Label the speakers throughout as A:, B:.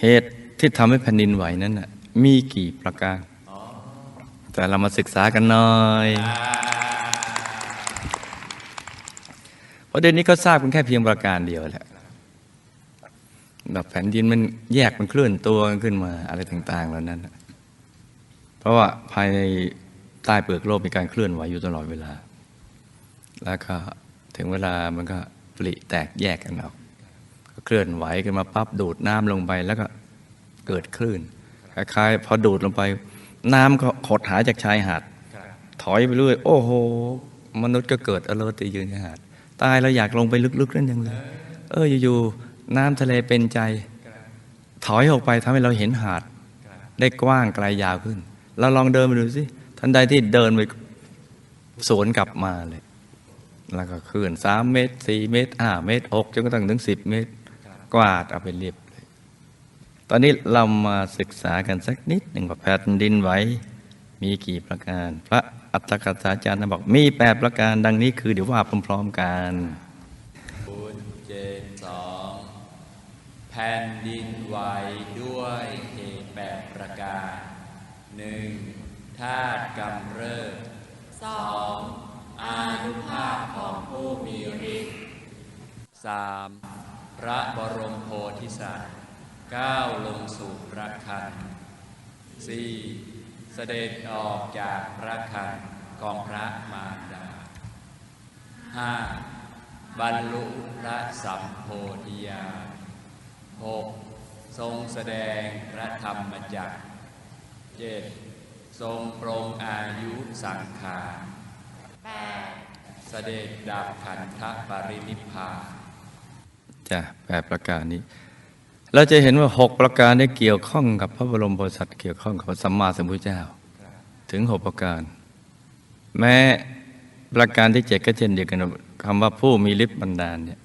A: เหตุที่ทำให้แผ่นดินไหวนั้นน่ะมีกี่ประการ แต่เรามาศึกษากันหน่อยเพระเดี๋ยวนี้ก็ทราบกันแค่เพียงประการเดียวแหละแบบแผ่นดินมันแยกมันเคลื่อนตัวขึ้นมาอะไรต่าง ๆ เหล่านั้น เพราะว่าภายในใต้เปลือกโลกมีการเคลื่อนไหวอยู่ตลอดเวลา แล้วก็ถึงเวลามันก็ปริแตกแยกกันออก เคลื่อนไหวกันมาปั๊บดูดน้ำลงไปแล้วก็เกิดคลื่นคล้ายๆพอดูดลงไป น้ำก็ขดหายจากชายหาดถอยไปเรื่อย โอ้โห มนุษย์ก็เกิดอารมณ์ตียืนชายหาดตายเราอยากลงไปลึกๆนั่นยังเลย เอออยู่ๆน้ำทะเลเป็นใจ ถอยออกไปทำให้เราเห็นหาด ได้กว้างไกลยาวขึ้นเราลองเดินไปดูสิทันใดที่เดินไปสวนกลับมาเลย แล้วก็ขึ้นสามเมตรสี่เมตรห้าเมตรหกจนกระทั่งถึงสิบเมตร กวาดเอาไปเรียบเลยตอนนี้เรามาศึกษากันสักนิดหนึ่งว่าแผ่นดินไหวมีกี่ประการ พระอัตถกถาจารย์บอกมีแปดประการดังนี้คือเดี๋ยวว่าพร้อมๆกัน
B: บุญเจนสองแผ่นดินไหวด้วยเหตุแปดประการหนึ่งธาตุกำเริบสองอานุภาพของผู้มีฤทธิ์สาม พระบรมโพธิสัตว์ก้าวลงสู่พระคันสี่เสด็จออกจากพระคันของพระมารดาห้าบรรลุพระสัมโพธิญาณหกทรงแสดงพระธรรมจักรเจ็ดทรงปรงอายุสังขารแปดเสด็จดับขันธปรินิพพาน
A: จ้ะแปดประการนี้ เราจะเห็นว่าหกประการนี้เกี่ยวข้องกับพระบรมโพธิสัตว์เกี่ยวข้องกับพระสัมมาสัมพุทธเจ้า ถึงหกประการ แม้ประการที่เจ็ดก็เช่นเดียวกันคำว่าผู้มีฤทธิ์บันดาลเนี่ย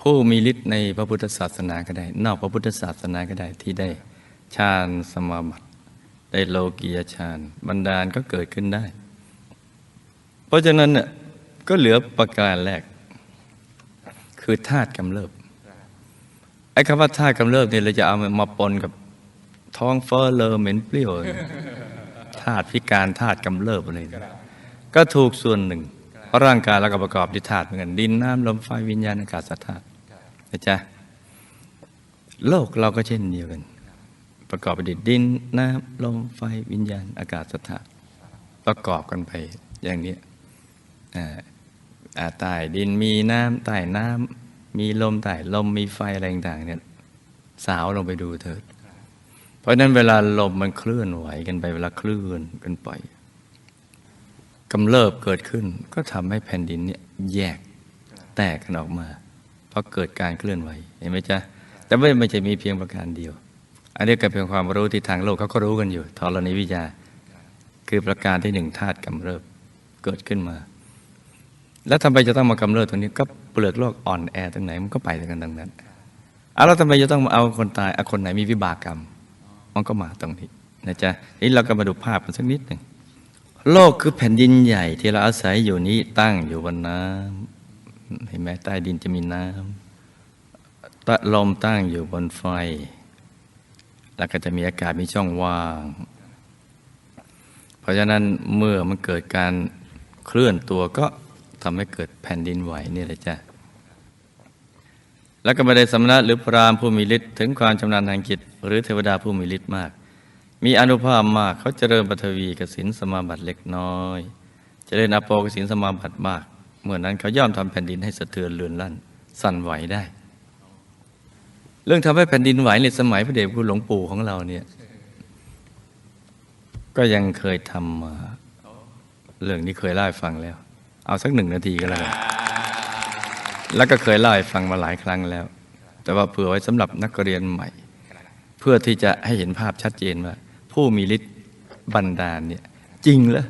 A: ผู้มีฤทธิ์ในพระพุทธศาสนาก็ได้ นอกพระพุทธศาสนาก็ได้ที่ได้ฌานสมาบัติได้โลกียฌานบันดาลก็เกิดขึ้นได้ เพราะฉะนั้นเนี่ยก็เหลือประการแรก คือธาตุกำเริบไอ้คำว่าธาตุกำเริบเนี่ยเราจะเอามาปนกับท้องเฟ้อเลอเหม็นเปรี้ยวธาตุพิการธาตุกำเริบอะไรเนี่ยก็ถูกส่วนหนึ่ง เพราะร่างกายเราก็ประกอบด้วยธาตุเหมือนกันดินน้ำลมไฟวิญญาณอากาศธาตุนะจ๊ะโลกเราก็เช่นเดียวกันประกอบไปด้วยดินน้ำลมไฟวิญญาณอากาศธาตุประกอบกันไปอย่างนี้อ่า ใต้ดินมีน้ำใต้น้ำมีลมใต้ลมมีไฟอะไรต่างเนี่ยสาวลงไปดูเถิด เพราะฉะนั้นเวลาลมมันเคลื่อนไหวกันไปเวลาเคลื่อนกันไปกำเริบเกิดขึ้นก็ทำให้แผ่นดินเนี่ยแยกแตกกันออกมา เพราะเกิดการเคลื่อนไหวเห็นไหมจ๊ะแต่ไม่ไม่ใช่มีเพียงประการเดียว อันนี้ก็เป็นความรู้ที่ทางโลกเขาก็รู้กันอยู่ธรณีวิทยา คือประการที่หนึ่งธาตุกำเริบเกิดขึ้นมา แล้วทำไมจะต้องมากำเริบตรงนี้ก็เปลือกโลกอ่อนแอตรงไหนมันก็ไปตรงกันตรงนั้นเอาแล้วทำไมจะต้องมาเอาคนตายเอาคนไหนมีวิบากกรรม มันก็มาตรงนี้นะจ๊ะนี่เราก็มาดูภาพกันสักนิดหนึ่งโลกคือแผ่นดินใหญ่ที่เราอาศัยอยู่นี้ตั้งอยู่บนน้ำเห็นไหมใต้ดินจะมีน้ำตะลมตั้งอยู่บนไฟ แล้วก็จะมีอากาศมีช่องว่าง เพราะฉะนั้นเมื่อมันเกิดการเคลื่อนตัวก็ ทำให้เกิดแผ่นดินไหวนี่แหละจ้ะแล้วก็ไม่ได้สำนักหรือพรามผู้มีฤทธิ์ถึงความชำนาญทางจิตหรือเทวดาผู้มีฤทธิ์มาก มีอนุภาพมากเขาเจริญปฐวีกสินสมาบัติเล็กน้อยเจริญอโปกสินสมาบัติมากเมื่อนั้นเขาย่อมทำแผ่นดินให้สะเทือนเลือนลั่น สั่นไหวได้ เรื่องทำให้แผ่นดินไหวในสมัยพระเดชคุณหลวงปู่ของเราเนี่ย ก็ยังเคยทำมา เรื่องนี้เคยเล่าให้ฟังแล้ว เอาสักหนึ่งนาทีก็แล้วกันแล้วก็เคยเล่าให้ฟังมาหลายครั้งแล้ว แต่ว่าเผื่อไว้สำหรับนักเรียนใหม่ เพื่อที่จะให้เห็นภาพชัดเจนว่า ผู้มีฤทธิ์บันดาลเนี่ยจริงเหรอ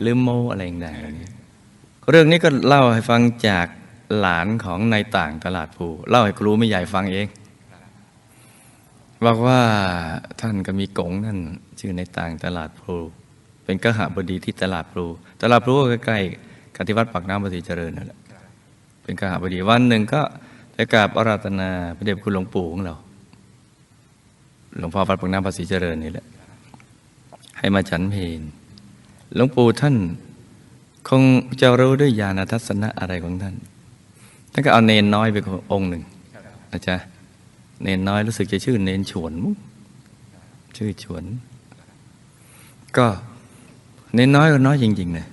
A: หรือโมอะไรต่างเหล่านี้เรื่องนี้ก็เล่าให้ฟังจากหลานของในายต่างตลาดภูเล่าให้ครูไม่ใหญ่ฟังเองบอกว่าท่านก็มีกงนั่นชื่อในต่างตลาดพลูเป็นกหบดีที่ตลาดพลูตลาดพลูก็ใกล้ กับที่วัดปากน้ำภาษีเจริญนั่นแหละเป็นกหบดีวันหนึ่งก็ได้กราบอาราธนาพระเดชคุณหลวงปู่ของเรา หลวงพ่อวัดปากน้ำภาษีเจริญนี่แหละ ให้มาฉันเพลหลวงปู่ท่านคงจะรู้ด้วยญาณทัศนะอะไรของท่าน ท่านก็เอาเนนน้อยไปองค์หนึ่งนะจ๊ะเนนน้อยรู้สึกจะชื่อเนนฉวนมั้งชื่อฉวน ก็เนนน้อยก็น้อยจริงๆเลย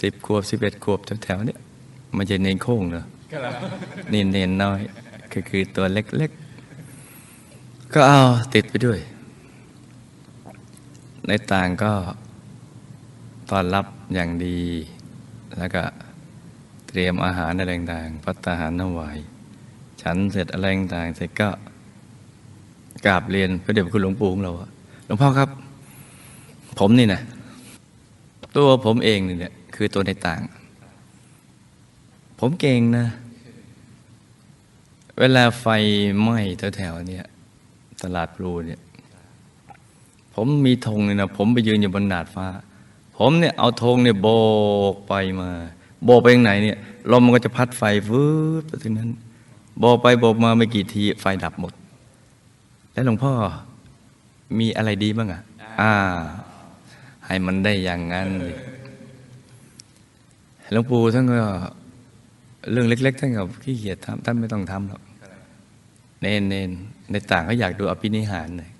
A: สิบขวบสิบเอ็ดขวบแถวๆเนี้ยไมันจะเนนโค้งเนอะนี่เนนน้อยคือคือตัวเล็กๆ ก็เอาติดไปด้วย ในต่างก็ต้อนรับอย่างดี แล้วก็เตรียมอาหารอะไรต่างๆพัตตาหารน้ำไหวฉันเสร็จอะไรต่างๆเสร็จก็กราบเรียนพระเดชพระคุณหลวงปู่ของเราอะหลวงพ่อครับ ผมนี่นะตัวผมเองนี่เนี่ย คือตัวในต่าง ผมเก่งนะ เวลาไฟไหม้แถวๆเนี่ยตลาดพลูเนี่ย ผมมีธงเนี่ยนะผมไปยืนอยู่บนดาดฟ้า ผมเนี่ยเอาธงเนี่ยโบกไปมา โบกไปยังไหนเนี่ยลมมันก็จะพัดไฟวืดไปถึงนั้น โบกไปโบกมาไม่กี่ที ไฟดับหมด แล้วหลวงพ่อมีอะไรดีบ้างอะ อ่า ให้มันได้อย่างนั้น หลวงปู่ท่านก็เรื่องเล็ก ๆ ท่านก็ขี้เกียจทำท่านไม่ต้องทำหรอกเนนเนนในต่างเขาอยากดูอภินิหารเลย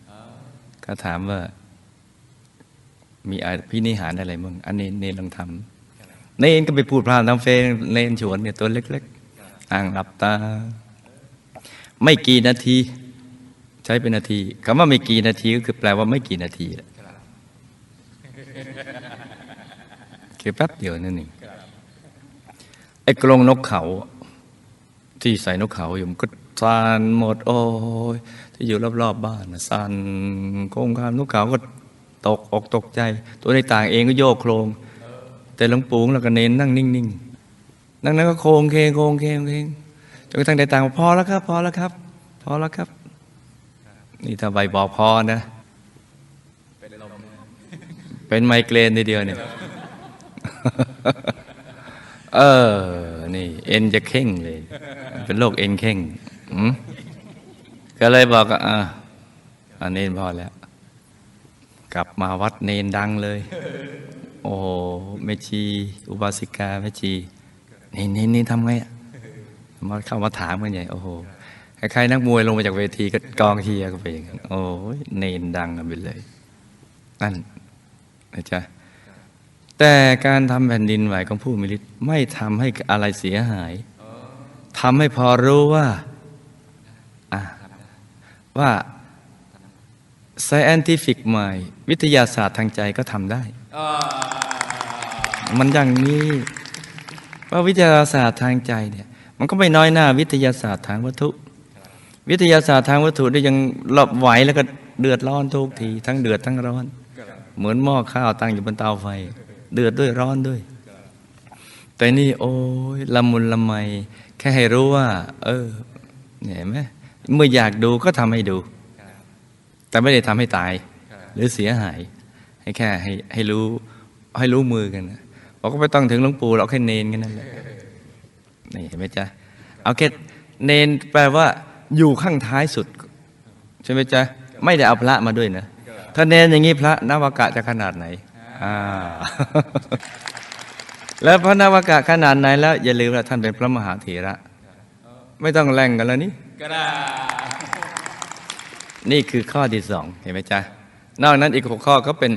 A: ก็ถามว่า มีอภินิหารอะไรบ้างอันเนนเนนลองทำเน้นก็ไปพูดพรามทำเฟนเน้นฉวนเนี่ยตัวเล็ก ๆ อ่างหลับตา ไม่กี่นาที ใช้เป็นนาทีคำว่าไม่กี่นาทีก็คือแปลว่าไม่กี่นาทีแหละคือแป๊บเดียวนั่นเอง ไอ้กรงนกเขา ที่ใส่นกเขาอยู่มันก็สั่นหมด โอ้ยที่อยู่รอบๆบบ้านน่ะสั่นโคงคามนกเขาก็ตกอกตกใจ ตัวในต่างเองก็โยกโครง แต่หลวงปู่แล้วก็เน้นนั่งนิ่งๆนั่งนั้นก็โครงเคงโครงเคงโครงเคงจนกระทั่งในต่างบอกพอแล้วครับ พอแล้วครับ พอแล้วครับ นี่ถ้าใบบอกพอนะเป็นไมเกรนทีเดียวเนี่ย เออ นี่ เอ็นจะเข่งเลย เป็นโรคเอ็นเข่งก็เลยบอกว่าอะอันเนนพอแล้ว กลับมาวัดเนนดังเลย โอ้โหแม่ชี อุบาสิกาแม่ชีเนนเนนเนทำไงอะมาเข้ามาถามกันใหญ่ โอ้โหใคล้ายๆนักมวยลงมาจากเวทีก็กองเชียก็ไปอย่างนั้นโอ้ยเนนดังกันไปเลย นั่นนะจ๊ะ แต่การทำแผ่นดินไหวของผู้มีฤทธิ์ไม่ทำให้อะไรเสียหายทำให้พอรู้ว่าว่า scientific mind วิทยาศาสตร์ทางใจก็ทำได้ มันอย่างนี้ว่าวิทยาศาสตร์ทางใจเนี่ยมันก็ไม่น้อยหน้าวิทยาศาสตร์ทางวัตถุ วิทยาศาสตร์ทางวัตถุได้ยังหลบไหวแล้วก็เดือดร้อนทุกที ทั้งเดือดทั้งร้อน เหมือนหม้อข้าวตั้งอยู่บนเตาไฟ เดือดด้วยร้อนด้วย แต่นี่โอ้ยละมุนละไม แค่ให้รู้ว่า เออเห็นไหมเมื่ออยากดูก็ทำให้ดู แต่ไม่ได้ทำให้ตาย หรือเสียหาย ให้แค่ให้ให้รู้ให้รู้มือกันนะบอกก็ไม่ต้องถึงหลวงปู่เราแค่เนนกันนั่นแหละนี่เห็นไหมจ๊ะเอาแค่เนนแปลว่าอยู่ข้างท้ายสุดใช่ไหมจ๊ะไม่ได้เอาพระมาด้วยนะ ถ้าเนนอย่างนี้พระนวากะจะขนาดไหน แล้วพระนวากะขนาดไหนแล้ว อย่าลืมว่าท่านเป็นพระมหาเถระ ไม่ต้องแร่งกันแล้วนี่
B: ก็ได้
A: นี่คือข้อที่สองเห็นไหมจ๊ะ นอกนั้นอีกหกข้อก็เป็น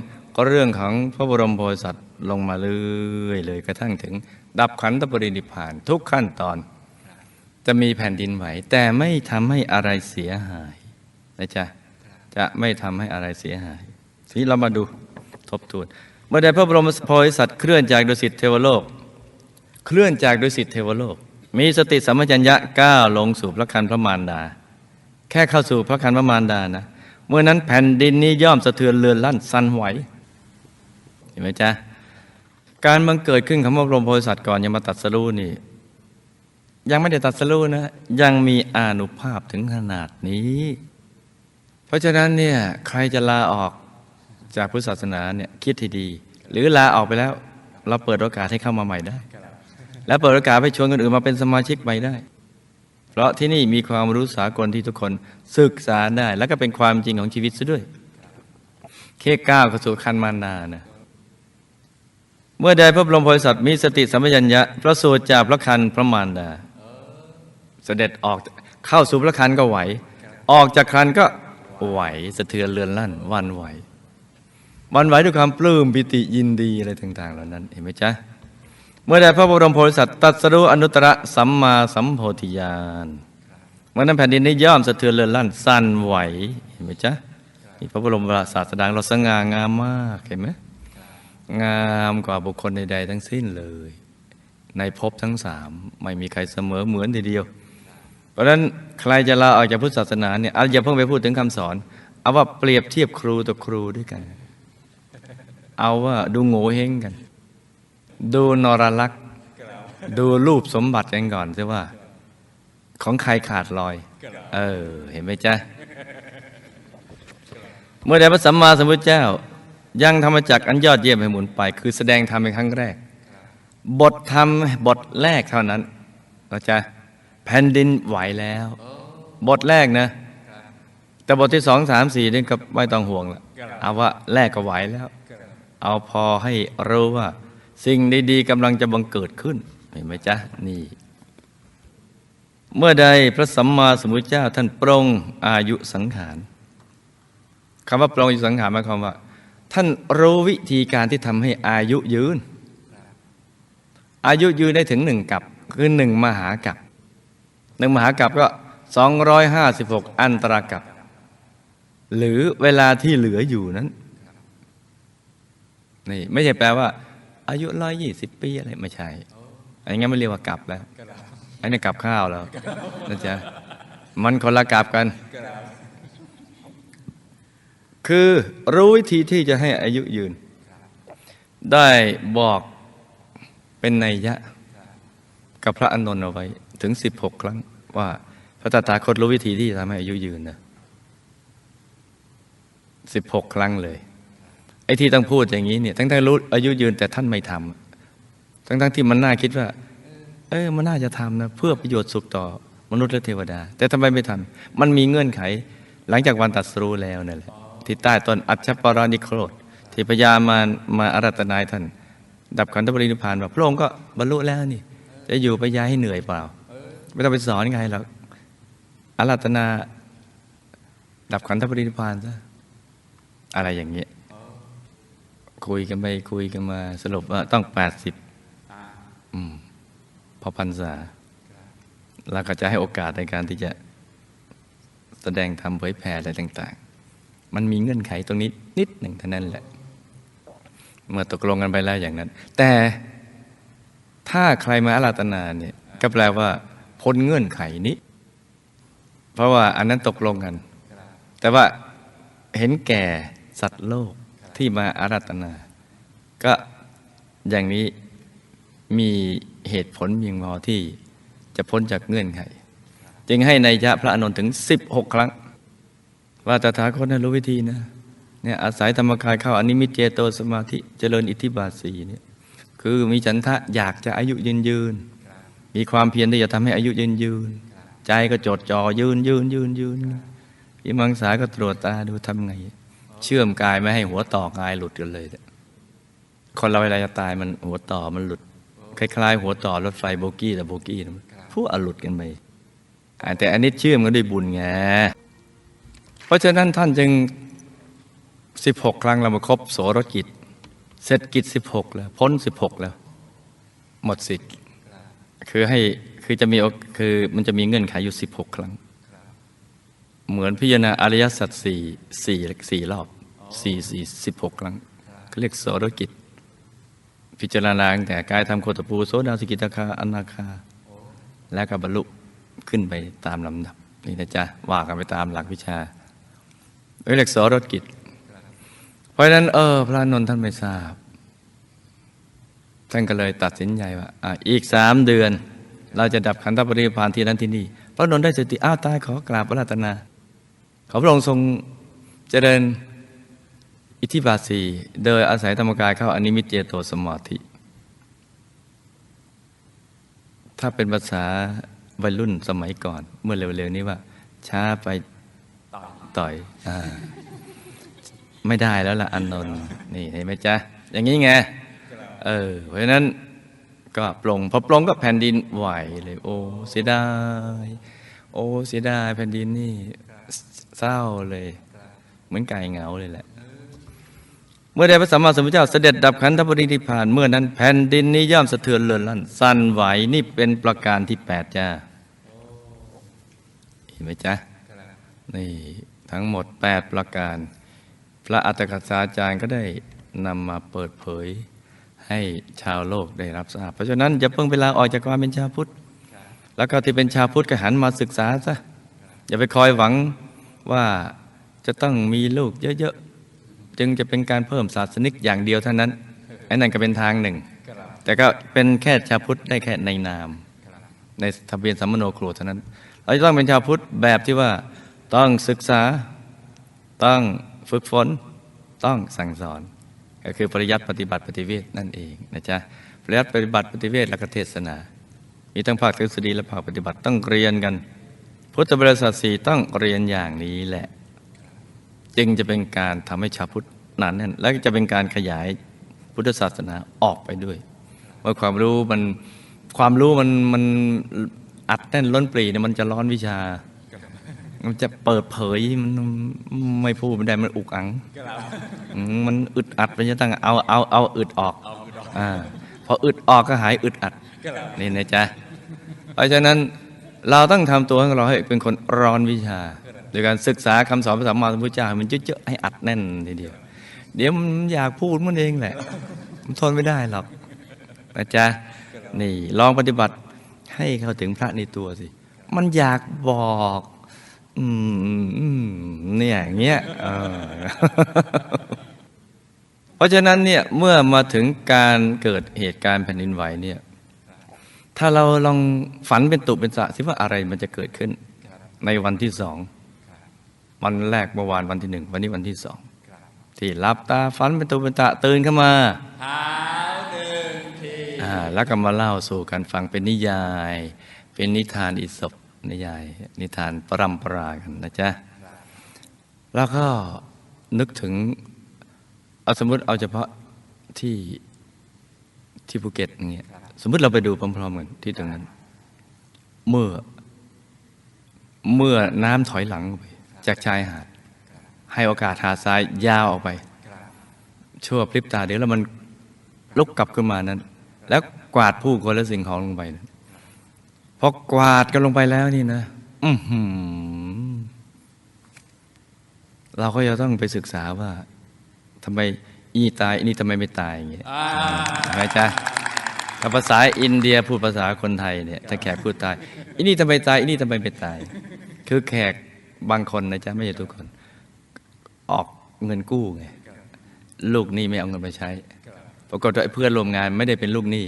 A: เรื่องของพระบรมโพธิสัตว์ลงมาเรื่อยเลยกระทั่งถึง ดับขันธปรินิพพานทุกขั้นตอน จะมีแผ่นดินไหว แต่ไม่ทำให้อะไรเสียหายนะจ๊ะจะไม่ทำให้อะไรเสียหาย ทีนี้เรามาดู ทบทวนเมื่อใดพระบรมโพธิสัตว์เคลื่อนจากดุสิตเทวโลก เคลื่อนจากดุสิตเทวโลก มีสติสัมปชัญญะก้าวลงสู่พระคันพระมารดา แค่เข้าสู่พระคันพระมารดานะ เมื่อนั้นแผ่นดินนี้ย่อมสะเทือนเรือนลั่นสั่นไหวเห็นไหมจ๊ะการบังเกิดขึ้นของพระบรมโพธิสัตว์ก่อนยังมาตัดสรู้นี่ ยังไม่ได้ตัดสรู้นะ ยังมีอานุภาพถึงขนาดนี้ เพราะฉะนั้นเนี่ยใครจะลาออก จากพุทธศาสนาเนี่ยคิดให้ดี หรือลาออกไปแล้ว เราเปิดโอกาสให้เข้ามาใหม่ได้ และเปิดโอกาสให้ชวนคนอื่นมาเป็นสมาชิกใหม่ได้ เพราะที่นี่มีความรู้สากลที่ทุกคนศึกษาได้ แล้วก็เป็นความจริงของชีวิตซะด้วย เคก้าวเข้าสู่คันมารดานะเมื่อใดพระบรมโพธิสัตว์มีสติสัมปชัญญะประสูติจากพระคันพระมารดาเสด็จออกเข้าสู่พระคันก็ไหว ออกจากคันก็ไหวสะเทือนเรือนลั่นวันไหว หวันไหวด้วยความปลื้มปิติยินดีอะไรต่าง ๆ เหล่านั้นเห็นไหมจ๊ะเมื่อใดพระบรมโพธิสัตว์ตรัสรู้อนุตตรสัมมาสัมโพธิญาณเมื่อนั้นแผ่นดินได้ย่อมสะเทือนเรือนลั่นสั่นไหวเห็นไหมจ๊ะนี่พระบรมศาสดาเราสง่างามมากเห็นไหมงามกว่าบุคคลใดๆทั้งสิ้นเลย ในภพทั้งสามไม่มีใครเสมอเหมือนทีเดียว เพราะฉะนั้นใครจะลาออกจากพุทธศาสนาเนี่ยเอาอย่าเพิ่งไปพูดถึงคำสอน เอาว่าเปรียบเทียบครูต่อครูด้วยกัน เอาว่าดูโง่เฮงกัน ดูนรลักษ์ดูรูปสมบัติกันก่อนใช่ว่า ของใครขาดลอย เออ เห็นไหมจ๊ะ เมื่อใดพระสัมมาสัมพุทธเจ้า ยังธรรมจักอันยอดเยี่ยมให้หมุนไป คือแสดงธรรมเป็นครั้งแรก บทธรรมบทแรกเท่านั้นเราจะแผ่นดินไหวแล้ว บทแรกนะ แต่บทที่สองสามสี่นี่ก็ไม่ต้องห่วงละเอาว่าแรกก็ไหวแล้ว เอาพอให้รู้ว่า สิ่งดีๆกำลังจะบังเกิดขึ้น เห็นไหมจ๊ะ นี่ เมื่อใดพระสัมมาสัมพุทธเจ้าท่านปรงอายุสังขารคำว่าปรงอายุสังขารหมายความว่า ท่านรู้วิธีการที่ทำให้อายุยืน อายุยืนได้ถึงหนึ่งกับคือหนึ่งมหากับหนึ่งมหากับก็สองร้อยห้าสิบหกอันตรากับ หรือเวลาที่เหลืออยู่นั้น นี่ไม่ใช่แปลว่า อายุร้อยยี่สิบปีอะไรไม่ใช่อันนี้ไม่เรียกว่ากลับแล้ว อันนี้กลับข้าวแล้วนะจ๊ะมันคนละกลับกัน คือรู้วิธีที่จะให้อายุยืน ได้บอกเป็นนัยยะ กับพระอานนท์เอาไว้ ถึง16ครั้งว่าพระตถาคตรู้วิธีที่จะทำให้อายุยืนนะ16ครั้งเลย ไอ้ที่ต้องพูดอย่างนี้เนี่ยทั้งที่รู้อายุยืนแต่ท่านไม่ทำทั้งๆทที่มันน่าคิดว่า เออมันน่าจะทำนะเพื่อประโยชน์สุขต่อมนุษย์และเทวดา แต่ทำไมไม่ทำมันมีเงื่อนไข หลังจากวันตัดสรู้แล้วนั่นแหละที่ใต้ต้นอัจฉปรานิโครธที่พญามามาอารัตนายท่าน ดับขันธปรินิพพานว่าพระองค์ก็บรรลุแล้วนี่ จะอยู่ไปย้ายให้เหนื่อยเปล่า ไม่ต้องไปสอนไงหรอกอารัตนาดับขันธปรินิพพานซะอะไรอย่างเงี้ย คุยกันไปคุยกันมา สรุปว่าต้องแปดสิบพอพรรษาแล้วก็จะให้โอกาสในการที่จะแสดงธรรมเผยแผ่อะไรต่าง ๆ มันมีเงื่อนไขตรงนี้นิดหนึ่งเท่านั้นแหละ เมื่อตกลงกันไปแล้วอย่างนั้น แต่ถ้าใครมาอาราธนาเนี่ยก็แปลว่าพ้นเงื่อนไขนี้ เพราะว่าอันนั้นตกลงกัน แต่ว่าเห็นแก่สัตว์โลก ที่มาอาราธนา ก็อย่างนี้มีเหตุผลเพียงพอที่จะพ้นจากเงื่อนไข จึงให้ในยะพระอานนท์ถึง 16 ครั้ง ว่าตถาคตนั้นรู้วิธีนะเนี่ยอาศัยธรรมกายเข้าอนิมิตเจโตสมาธิเจริญอิทธิบาทสีเนี่ยคือมีฉันทะอยากจะอายุยืนยืน มีความเพียรที่จะทำให้อายุยืนยืน ใจก็จดจ่อยืนยืนยืนยืนพิมังสาก็ตรวจตาดูทำไง เชื่อมกายไม่ให้หัวต่อกายหลุดกันเลย คนเราเวลาจะตายมันหัวต่อมันหลุด คล้ายๆ หัวต่อรถไฟโบกี้แต่โบกี้นะผู้อหลุดกันไปแต่อันนี้เชื่อมกันด้วยบุญไงเพราะฉะนั้นท่านจึง 16 ครั้งเรามาครบโสรกิจ เสร็จกิจ 16 แล้ว พ้น 16 แล้ว หมดสิทธิ์คือให้คือจะมีคือมันจะมีเงื่อนไขอยู่ 16 ครั้ง เหมือนพิจารณาอริยสัจสี่สี่สี่รอบสี่สี่สิบหกครั้งเขาเรียกโสรกิจ พิจารณาตั้งแต่กายทำโคตปูโสดาสกิตาคาอนาคา แล้วก็บรรลุขึ้นไปตามลำดับ นี่นะจ๊ะว่ากันไปตามหลักวิชาเรียกโสรกิจ เพราะฉะนั้น เออ พระนนท์ท่านไม่ทราบ ท่านก็เลยตัดสินใจว่าออีกสามเดือน เราจะดับขันธปริพพานที่นั้นที่นี่พระนนท์ได้สติอ้าวตายขอกราบพระรัตนา ขอพระองค์ทรงเจริญอิทธิบาทสีโดยอาศัยธรรมกายเข้าอนิมิตเจโตสมาธิ ถ้าเป็นภาษาวัยรุ่นสมัยก่อน เมื่อเร็วๆนี้ว่า ช้าไป
B: ต่อย
A: ต่อยไม่ได้แล้วล่ะอันนนท์นี่เห็นไหมจ๊ะ อย่างนี้ไงเออเพราะฉะนั้นก็ปลงพอปลงก็แผ่นดินไหวเลย โอ้เสียดายโอ้เสียดายแผ่นดินนี่ เศร้าเลย เหมือนไก่เหงาเลยแหละ เมื่อใดพระสัมมาสัมพุทธเจ้าเสด็จดับขันธปรินิพพาน เมื่อนั้นแผ่นดินนี้ย่อมสะเทือนเลือนลั่นสั่นไหวนี่เป็นประการที่แปดจ้าเห็นไหมจ๊ะนี่ทั้งหมด 8 ประการ พระอัตถกถาจารย์ก็ได้นำมาเปิดเผยให้ชาวโลกได้รับทราบ เพราะฉะนั้นอย่าเพิ่งเวลาออกจากความเป็นชาวพุทธ แล้วก็ที่เป็นชาวพุทธก็หันมาศึกษาซะ อย่าไปคอยหวังว่าจะต้องมีลูกเยอะๆ จึงจะเป็นการเพิ่มศาสนิกอย่างเดียวเท่านั้นไอ้นั่นก็เป็นทางหนึ่ง แต่ก็เป็นแค่ชาวพุทธได้แค่ในนาม ในทะเบียนสัมมโนครัวเท่านั้น เราจะต้องเป็นชาวพุทธแบบที่ว่าต้องศึกษาต้องฝึกฝนต้องสั่งสอน ก็คือปริยัติปฏิบัติปฏิเวทนั่นเองนะจ๊ะปริยัติปฏิบัติปฏิเวทและกเทศนา มีทั้งภาคทฤษฎีและภาคปฏิบัติต้องเรียนกัน พุทธบริษัทสี่ต้องเรียนอย่างนี้แหละ จึงจะเป็นการทำให้ชาวพุทธหนานแน่นและจะเป็นการขยายพุทธศาสนาออกไปด้วย ว่าความรู้มันความรู้มันมันอัดแน่นล้นปรีเนี่ยมันจะร้อนวิชา มันจะเปิดเผยมันไม่พูดไม่ได้มันอุกอัง มันอึดอัดมันจะต้งเอาเอาเอาอึดออกอ่าพออึดออกก็หายอึดอัดนี่นะจ๊ะเพราะฉะนั้น เราต้องทำตัวของเราให้เป็นคนร้อนวิชาโดยการศึกษาคำสอนพระสัมมาสัมพุทธเจ้าให้มันเยอะๆให้อัดแน่นทีเดียว เดี๋ยวมันอยากพูดมันเองแหละ มันทนไม่ได้หรอกนะจ๊ะนี่ลองปฏิบัติให้เข้าถึงพระในตัวสิ มันอยากบอกอืมเนี่ยอย่างเงี้ยเออเพราะฉะนั้นเนี่ยเมื่อมาถึงการเกิดเหตุการณ์แผ่นดินไหวเนี่ย ถ้าเราลองฝันเป็นตุเป็นสะสิว่าอะไรมันจะเกิดขึ้น ในวันที่สองวันแรกเมื่อวานวันที่หนึ่งวันนี้วันที่สองที่หลับตาฝันเป็นตุเป็นตะตื่นขึ้นมา
B: เท้าหนึ่งที
A: อ่าแล้วก็มาเล่าสู่กันฟังเป็นนิยาย เป็นนิทานอิศบนิยาย นิทานปรำปรากันนะจ๊ะแล้วก็นึกถึงเอาสมมติเอาเฉพาะที่ ที่ภูเก็ตอย่างเงี้ยสมมติเราไปดูพร้อมๆกันที่ตรงนั้น เมื่อ เมื่อน้ำถอยหลังไป จากชายหาด ให้โอกาสหาดทรายยาวออกไปชั่วพริบตาเดี๋ยวแล้วมันลุกกลับขึ้นมานั้น แล้วกวาดผู้คนและสิ่งของลงไปพอกวาดกันลงไปแล้วนี่นะอือหือเราก็จะต้องไปศึกษาว่าทำไม อีนี่ตายอีนี่ทำไมไม่ตายอย่างเงี้ย
B: อ่า
A: ใช่ไหมจ๊ะถ้าภาษาอินเดียพูดภาษาคนไทยเนี่ยถ้าแขกพูดตายอีนี่ทำไมตายอีนี่ทำไมไม่ตาย คือแขกบางคนนะจ๊ะไม่ใช่ทุกคน ออกเงินกู้ไงลูกหนี้ไม่เอาเงินไปใช้ ปรากฏว่าไอ้เพื่อนร่วมงานไม่ได้เป็นลูกหนี้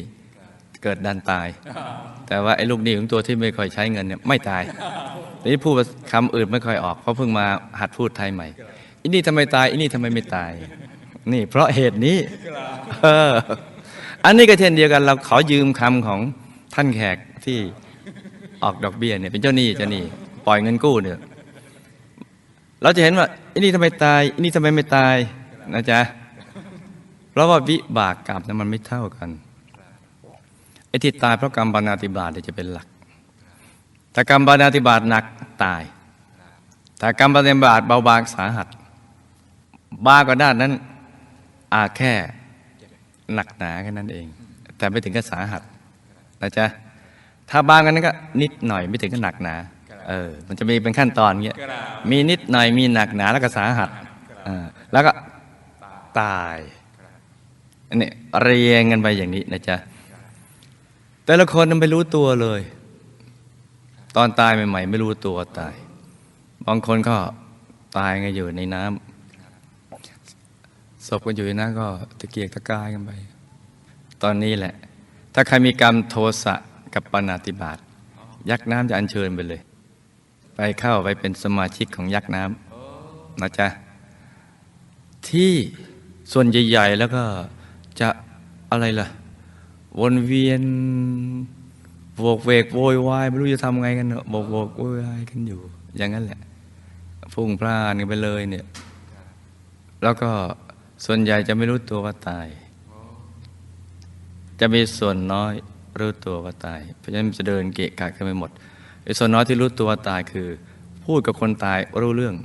A: เกิดดันตาย แต่ว่าไอ้ลูกหนี้ของตัวที่ไม่ค่อยใช้เงินเนี่ยไม่ตายทีนี้พูดคำอื่นไม่ค่อยออก เพราะเพิ่งมาหัดพูดไทยใหม่อีนี่ทำไมตายอีนี่ทำไมไม่ตาย นี่ เพราะเหตุนี้เอออันนี้ก็เช่นเดียวกันเราขอยืมคำของท่านแขกที่ออกดอกเบี้ยเนี่ยเป็นเจ้าหนี้เจ้าหนี้ปล่อยเงินกู้เนี่ยเราจะเห็นว่าอันนี้ทำไมตายอันนี้ทำไมไม่ตายนะจ๊ะเพราะว่าวิบากกรรมนั้นมันไม่เท่ากันไอ้ที่ตายเพราะกรรมบานาติบาตเนี่ยจะเป็นหลักถ้ากรรมบานาติบาตหนักตายถ้ากรรมบานาติบาตเบาบางสาหัสบ้ากว่าด้านนั้น อาแค่หนักหนาแค่นั้นเอง แต่ไม่ถึงกับสาหัสนะจ๊ะถ้าบางกันนั้นก็นิดหน่อยไม่ถึงกับหนักหนาเออมันจะมีเป็นขั้นตอนเงี้ยมีนิดหน่อยมีหนักหนาแล้วก็สาหัสอแล้วก็ตายอันนี้เรียงกันไปอย่างนี้นะจ๊ะแต่ละคนมันไม่รู้ตัวเลย ตอนตายใหม่ ๆ ไม่รู้ตัวตาย บางคนก็ตายไงอยู่ในน้ำ ศพกันอยู่นน้ำก็ตะเกียกตะกายกันไป ตอนนี้แหละ ถ้าใครมีกรรมโทสะกับปานาติบาตยักษ์น้ำจะอัญเชิญไปเลย ไปเข้าไปเป็นสมาชิกของยักษ์น้ำนะจ๊ะ ที่ส่วนใหญ่ ๆ แล้วก็จะอะไรล่ะ วนเวียนโวกเวกโวยวายไม่รู้จะทำไงกันเนอะโวกโวกโวยวายกันอยู่ อย่างนั้นแหละฟุ้งพลานกันไปเลยเนี่ย แล้วก็ ส่วนใหญ่จะไม่รู้ตัวว่าตาย จะมีส่วนน้อยรู้ตัวว่าตาย เพราะฉะนั้นจะเดินเกะกะกันไปหมดไอ้ส่วนน้อยที่รู้ตัวว่าตายคือ พูดกับคนตายรู้เรื่อง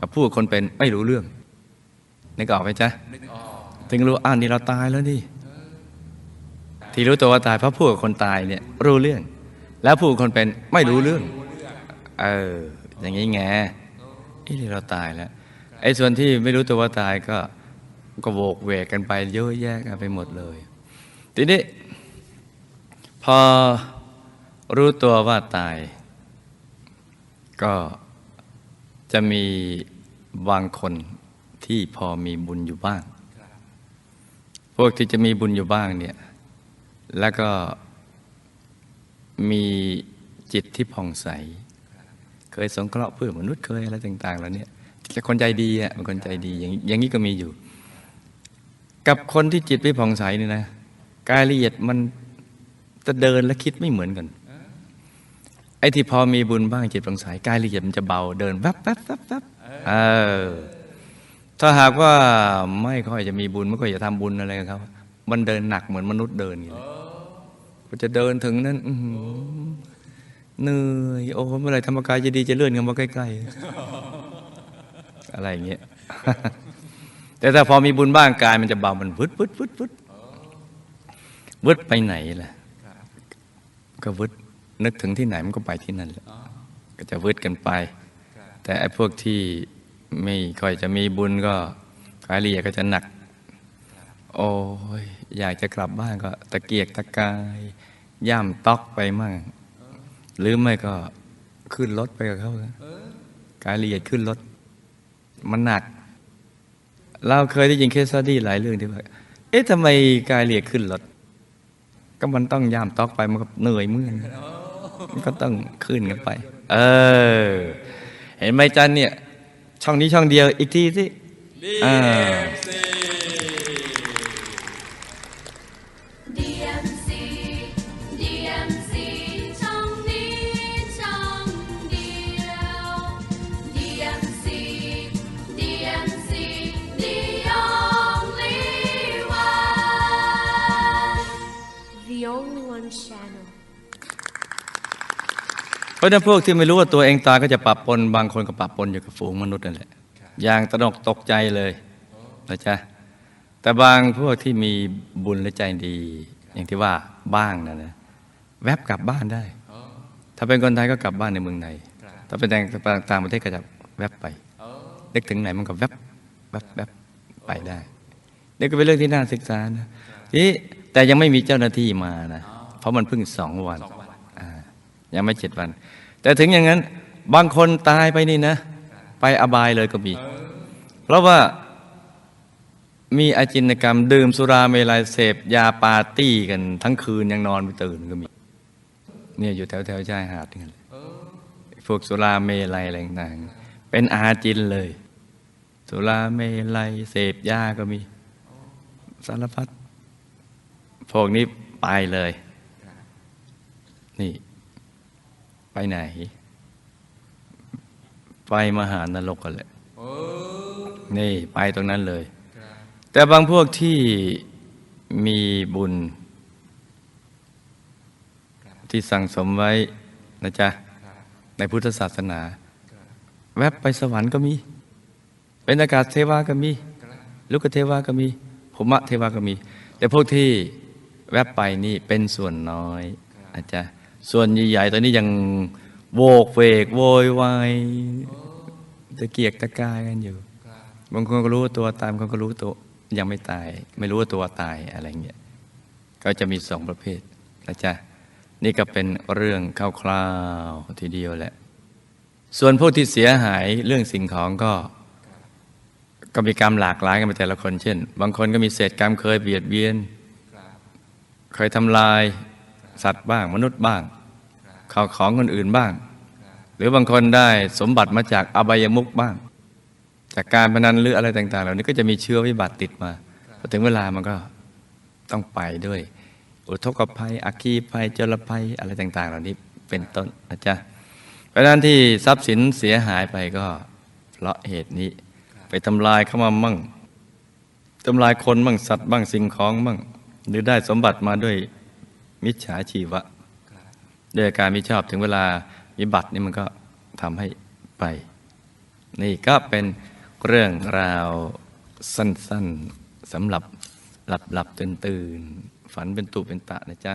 A: กับพูดกับคนเป็นไม่รู้เรื่องนึกออกไหมจ๊ะถึงรู้อ่านนี่เราตายแล้วนี่ที่รู้ตัวว่าตายเพราะพูดกับคนตายเนี่ยรู้เรื่อง แล้วพูดคนเป็นไม่รู้เรื่อง เอออย่างนี้ไงไอ้นี่เราตายแล้วไอ้ส่วนที่ไม่รู้ตัวว่าตายก็ ก็โวกเวกกันไปเยอะแยะกันไปหมดเลย ทีนี้ พอรู้ตัวว่าตาย ก็จะมีบางคนที่พอมีบุญอยู่บ้าง พวกที่จะมีบุญอยู่บ้างเนี่ย แล้วก็มีจิตที่ผ่องใส เคยสงเคราะห์เพื่อนมนุษย์เคยอะไรต่าง ๆ แล้วเนี่ยแต่คนใจดีอะเป็นคนใจดีอย่างอย่างนี้ก็มีอยู่ กับคนที่จิตไม่ผ่องใสนี่นะกายละเอียดมันจะเดินและคิดไม่เหมือนกัน ไอ้ที่พอมีบุญบ้างจิตผ่องใสกายละเอียดมันจะเบาเดินแวบแวบแวบแวบเออถ้าหากว่าไม่ค่อยจะมีบุญไม่ค่อยจะทำบุญอะไรกับเขามันเดินหนักเหมือนมนุษย์เดินอย่างนี้เลยพอจะเดินถึงนั้นเหนื่อยโอ้เมื่อไหรธรรมกายจะดีจะเลื่อนกันมาใกล้ๆอะไรอย่างเงี้ย แต่ถ้าพอมีบุญบ้างกายมันจะเบามันวึดวึดวึดวึดวึดไปไหนล่ะก็วึดนึกถึงที่ไหนมันก็ไปที่นั่นแหละก็จะวึดกันไป แต่ไอ้พวกที่ไม่ค่อยจะมีบุญก็กายละเอียดก็จะหนัก โอ้ยอยากจะกลับบ้านก็ ตะเกียกตะกาย ย่ำตอกไปมั่ง หรือไม่ก็ขึ้นรถไปกับเขากายละเอียดขึ้นรถมันหนัก เราเคยได้ยินเคสสตี้หลายเรื่องที่ว่าเอ๊ะทำไมกายละเอียดขึ้นรถก็มันต้องย่ำตอกไปมันก็เหนื่อยเมื่อยมันก็ต้องขึ้นกันไป เออ เห็นไหมจันเนี่ย ช่องนี้ช่องเดียวอีกทีสิ
B: ดี
A: ราะฉะนั้นพวกที่ไม่รู้ว่าตัวเองตายก็จะปรับปนบางคนก็ปรับปนอยู่กับฝูงมนุษย์นั่นแหละอย่างตระหนกตกใจเลยนะจ๊ะแต่บางพวกที่มีบุญและใจดี อย่างที่ว่าบ้างนะนะแวบกลับบ้านได้ ถ้าเป็นคนไทยก็กลับบ้านในเมืองในถ้าเป็นต่างประเทศก็จะแวบไปนึกถึงไหนมันก็แวบแวบแวบไปได้นี่ก็เป็นเรื่องที่น่าศึกษานะทีนี้แต่ยังไม่มีเจ้าหน้าที่มานะเพราะมันเพิ่งสองวัน
B: สองวัน
A: อ่า ยังไม่เจ็ดวัน แต่ถึงอย่างนั้น บางคนตายไปนี่นะ ไปอบายเลยก็มี เพราะว่ามีอาจินกรรม ดื่มสุราเมลัยเสพยาปาร์ตี้กันทั้งคืนยังนอนไม่ตื่นก็มี เนี่ยอยู่แถวแถวชายหาดนี่แหละพวกสุราเมลัยอะไรต่างๆเป็นอาจินเลย สุราเมลัยเสพยาก็มี สารพัดพวกนี้ไปเลย นี่ ไปไหน ไปมหานรกกันแหละ
B: โอ้
A: นี่ไปตรงนั้นเลย แต่บางพวกที่มีบุญ ที่สั่งสมไว้นะจ๊ะ ในพุทธศาสนา แวบไปสวรรค์ก็มี เป็นอากาศเทวาก็มี ลูกเทวาก็มีภูมะเทวาก็มี แต่พวกที่แวบไปนี่เป็นส่วนน้อยนะจ๊ะ ส่วนใหญ่ๆตอนนี้ยังโวกเวกโวยวายตะเกียกตะกายกันอยู่บางคนก็รู้ว่าตัวตายบางคนก็รู้ตัวยังไม่ตาย ไม่รู้ว่าตัวตายอะไรเงี้ยก็จะมีสองประเภทนะจ๊ะนี่ก็เป็นเรื่องคร่าวๆทีเดียวแหละ ส่วนพวกที่เสียหายเรื่องสิ่งของก็ ก็มีกรรมหลากหลายกันไปแต่ละคน เช่น บางคนก็มีเศษกรรมเคยเบียดเบียน เคยทำลายสัตว์บ้างมนุษย์บ้าง ข้าวของคนอื่นบ้าง หรือบางคนได้สมบัติมาจากอบายมุกบ้าง จากการพนันหรืออะไรต่าง ๆ เหล่านี้ก็จะมีเชื้อวิบัติติดมาพอถึงเวลามันก็ต้องไปด้วย อุทกภัยอัคคีภัยจลภัยอะไรต่าง ๆ เหล่านี้เป็นต้นนะจ๊ะเพราะฉะนั้นที่ทรัพย์สินเสียหายไปก็เพราะเหตุนี้ ไปทำลายเข้ามามั่งทำลายคนมั่งสัตว์บ้างสิ่งของมั่งหรือได้สมบัติมาด้วยมิจฉาชีวะ ด้วยอาการมิชอบถึงเวลาวิบัตินี่มันก็ทำให้ไป นี่ก็เป็นเรื่องราวสั้นๆสำหรับหลับหลับตื่นตื่นๆฝันเป็นตุเป็นตะนะจ๊ะ